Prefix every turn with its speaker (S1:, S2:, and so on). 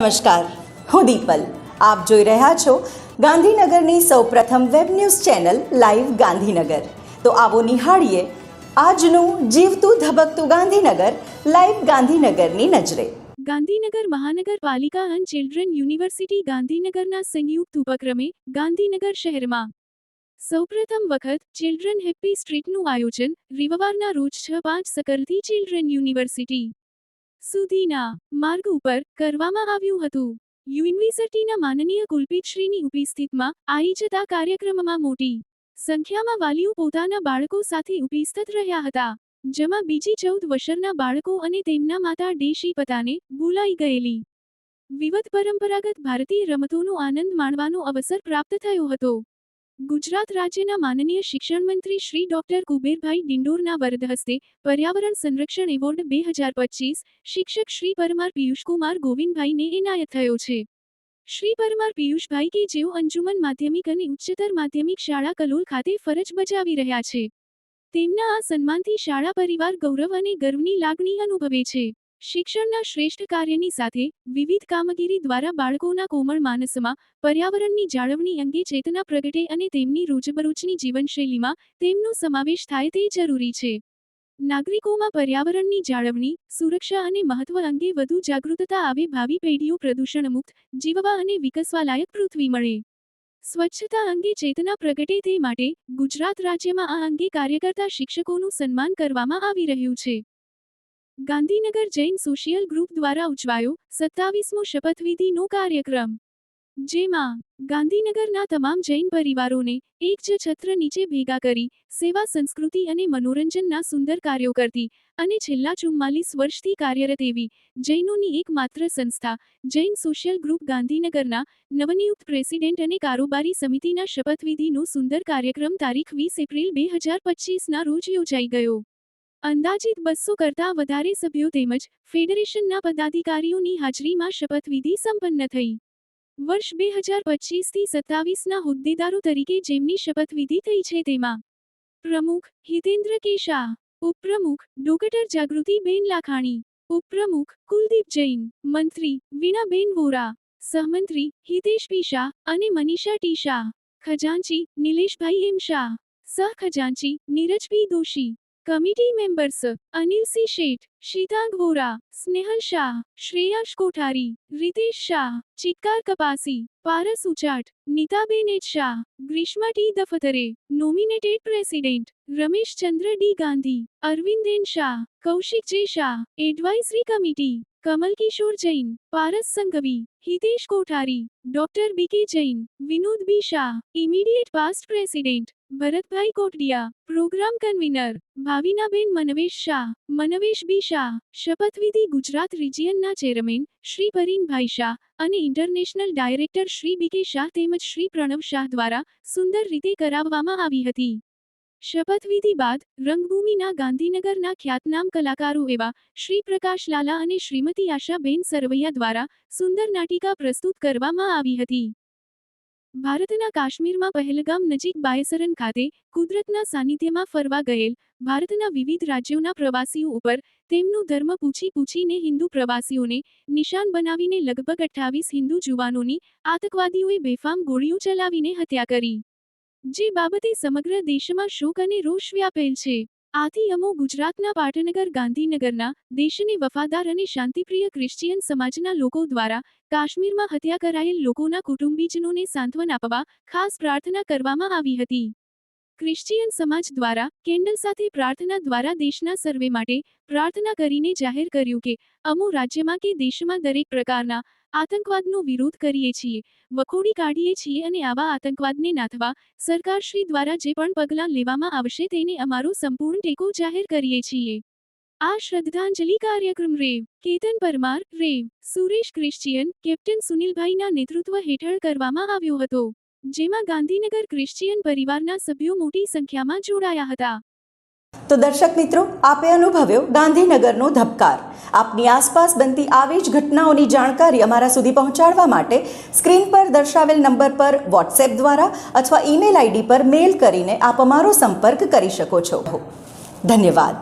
S1: નમસ્કાર, હું દીપલ. આપ જોઈ રહ્યા છો ગાંધીનગરની સૌપ્રથમ web news channel live Gandhinagar. તો આવો નિહાળીએ આજનું જીવતું ધબકતું ગાંધીનગર, લાઈવ ગાંધીનગરની નજરે.
S2: ગાંધીનગર મહાનગરપાલિકા અને ચિલ્ડ્રન યુનિવર્સિટી ગાંધીનગરના સંયુક્ત ઉપક્રમે ગાંધીનગર શહેરમાં સૌપ્રથમ વખત ચિલ્ડ્રન હેપ્પી સ્ટ્રીટનું આયોજન રવિવારના રોજ છ પાંચ સકલથી ચિલ્ડ્રન યુનિવર્સિટી સુધીના માર્ગ ઉપર કરવામાં આવ્યું હતું. યુનિવર્સિટીના માનનીય કુલપીતશ્રીની ઉપસ્થિતિમાં આવી જતા કાર્યક્રમમાં મોટી સંખ્યામાં વાલીઓ પોતાના બાળકો સાથે ઉપસ્થિત રહ્યા હતા, જેમાં બીજી ચૌદ વર્ષના બાળકો અને તેમના માતા ડેશી પતાને ભૂલાઈ ગયેલી. વિવિધ પરંપરાગત ભારતીય રમતોનો આનંદ માણવાનો અવસર પ્રાપ્ત થયો હતો. ગુજરાત રાજ્યના માનનીય શિક્ષણ મંત્રી શ્રી ડોક્ટર કુબેરભાઈ ડિંડોરના વરદ હસ્તે પર્યાવરણ સંરક્ષણ એવોર્ડ બે હજાર પચીસ શિક્ષક શ્રી પરમાર પિયુષકુમાર ગોવિંદભાઈને એનાયત થયો છે. શ્રી પરમાર પિયુષભાઈ કે જેઓ અંજુમન માધ્યમિક અને ઉચ્ચતર માધ્યમિક શાળા કલોલ ખાતે ફરજ બજાવી રહ્યા છે. તેમના આ સન્માનથી શાળા પરિવાર ગૌરવ અને ગર્વની લાગણી અનુભવે છે. શિક્ષણના શ્રેષ્ઠ કાર્યની સાથે વિવિધ કામગીરી દ્વારા બાળકોના કોમળ માનસમાં, પર્યાવરણની જાળવણી અંગે ચેતના પ્રગટે અને તેમની રોજબરોજની જીવનશૈલીમાં તેમનો સમાવેશ થાય તે જરૂરી છે. નાગરિકોમાં પર્યાવરણની જાળવણી, સુરક્ષા અને મહત્વ અંગે વધુ જાગૃતતા આવે ભાવિ પેઢીઓ પ્રદૂષણ મુક્ત જીવવા અને વિકસવાલાયક પૃથ્વી મળે. સ્વચ્છતા અંગે ચેતના પ્રગટે તે માટે ગુજરાત રાજ્યમાં આ અંગે કાર્ય કરતા શિક્ષકોનું સન્માન કરવામાં આવી રહ્યું છે. ગાંધીનગર જૈન સોશિયલ ગ્રુપ દ્વારા ઉજવાયો સત્તાવીસમો શપથવિધિનો કાર્યક્રમ. જેમાં ગાંધીનગરના તમામ જૈન પરિવારોને એક જ છત્ર નીચે ભેગા કરી સેવા, સંસ્કૃતિ અને મનોરંજનના સુંદર કાર્યો કરતી અને છેલ્લા ચુમ્માલીસ વર્ષથી કાર્યરત એવી જૈનોની એકમાત્ર સંસ્થા જૈન સોશિયલ ગ્રુપ ગાંધીનગરના નવનિયુક્ત પ્રેસિડેન્ટ અને કારોબારી સમિતિના શપથવિધિનો સુંદર કાર્યક્રમ તારીખ વીસ એપ્રિલ બે હજાર પચીસના રોજ યોજાઈ ગયો. અંદાજિત બસો કરતાં વધારે સભ્યો તેમજ ફેડરેશનના પદાધિકારીઓની હાજરીમાં શપથવિધિ સંપન્ન થઈ. વર્ષ બે હજાર પચીસથી સત્તાવીસના હોદ્દેદારો તરીકે જેમની શપથવિધિ થઈ છે તેમાં પ્રમુખ હિતેન્દ્ર કે શાહ, ઉપપ્રમુખ ડોક્ટર જાગૃતિબેન લાખાણી, ઉપપ્રમુખ કુલદીપ જૈન, મંત્રી વીણાબેન વોરા, સહમંત્રી હિતેશ પી શાહ અને મનીષા ટી શાહ, ખજાનચી નિલેશભાઈ એમ શાહ, સહ ખજાનચી Niraj P Doshi committee members Anilsinh Sheth Sheeta Ghora Snehal Shah Shreyas Kothari, Ritesh Shah Chikkar Kapasi, Paras Uchat, Nita Benet Shah, Grishma T Daftare nominated president, Ramesh Chandra D Gandhi Arvind N Shah, Kaushik J Shah, advisory committee, Kamal Kishore Jain, Paras Sanghvi, Hitesh Kothari, doctor BK Jain, Vinod B Shah, immediate past president Bharat bhai Kotadia, programme convener Bhavina ben Manvesh Shah, Manvesh B Shah, શપથવિધિ ગુજરાત રિજિયનના chairman Shri Parinbhai Shah અને international director Shri B K Shah તેમજ શ્રી પ્રણવ શાહ દ્વારા સુંદર રીતે કરાવવામાં આવી હતી. શપથવિધિ બાદ રંગભૂમિના ગાંધીનગરના ખ્યાતનામ કલાકારો એવા શ્રી પ્રકાશ લાલા અને શ્રીમતી આશાબેન સરવૈયા દ્વારા સુંદર નાટિકા પ્રસ્તુત કરવામાં આવી હતી. ભારતના કાશ્મીરમાં પહેલગામ નજીક બાયસરન ખાતે કુદરતના સાનિધ્યમાં ફરવા ગયેલ ભારતના વિવિધ રાજ્યોના પ્રવાસીઓ ઉપર તેમનું ધર્મ પૂછી પૂછીને હિન્દુ પ્રવાસીઓને નિશાન બનાવીને લગભગ અઠ્ઠાવીસ હિન્દુ જુવાનોની આતંકવાદીઓએ બેફામ ગોળીઓ ચલાવીને હત્યા કરી. જે બાબતે સમગ્ર દેશમાં શોક અને રોષ વ્યાપેલ છે. આથી અમો ગુજરાતના પાટનગર ગાંધીનગરના દેશને વફાદાર અને શાંતિપ્રિય ક્રિશ્ચિયન સમાજના લોકો દ્વારા કાશ્મીરમાં હત્યા કરાયેલ લોકોના કુટુંબીજનોને સાંત્વન આપવા ખાસ પ્રાર્થના કરવામાં આવી હતી. ક્રિશ્ચિયન સમાજ દ્વારા, કેન્ડલ સાથે પ્રાર્થના દ્વારા દેશના સર્વે માટે પ્રાર્થના કરીને જાહેર કર્યું કે, અમો રાજ્યમાં કે દેશમાં દરેક પ્રકારના આતંકવાદનો વિરોધ કરીએ છીએ, વખોડી કાઢીએ છીએ અને આવા આતંકવાદને નાથવા સરકારશ્રી દ્વારા જે પણ પગલાં લેવામાં આવશે તેને અમારો સંપૂર્ણ ટેકો જાહેર કરીએ છીએ. આ શ્રદ્ધાંજલિ કાર્યક્રમ rev Ketan Parmar rev Suresh Christian captain સુનિલભાઈના નેતૃત્વ હેઠળ કરવામાં આવ્યો હતો. જેમાં ગાંધીનગર ક્રિશ્ચિયન પરિવારના સભ્યો મોટી સંખ્યામાં જોડાયા હતા.
S1: તો દર્શક મિત્રો, આપે અનુભવ્યો ગાંધીનગરનો ધબકાર. આપની આસપાસ બનતી આવી જ ઘટનાઓની જાણકારી અમારા સુધી પહોંચાડવા માટે સ્ક્રીન પર દર્શાવેલ નંબર પર વોટ્સએપ દ્વારા અથવા ઈમેલ આઈડી પર મેલ કરીને આપ અમારો સંપર્ક કરી શકો છો. ધન્યવાદ.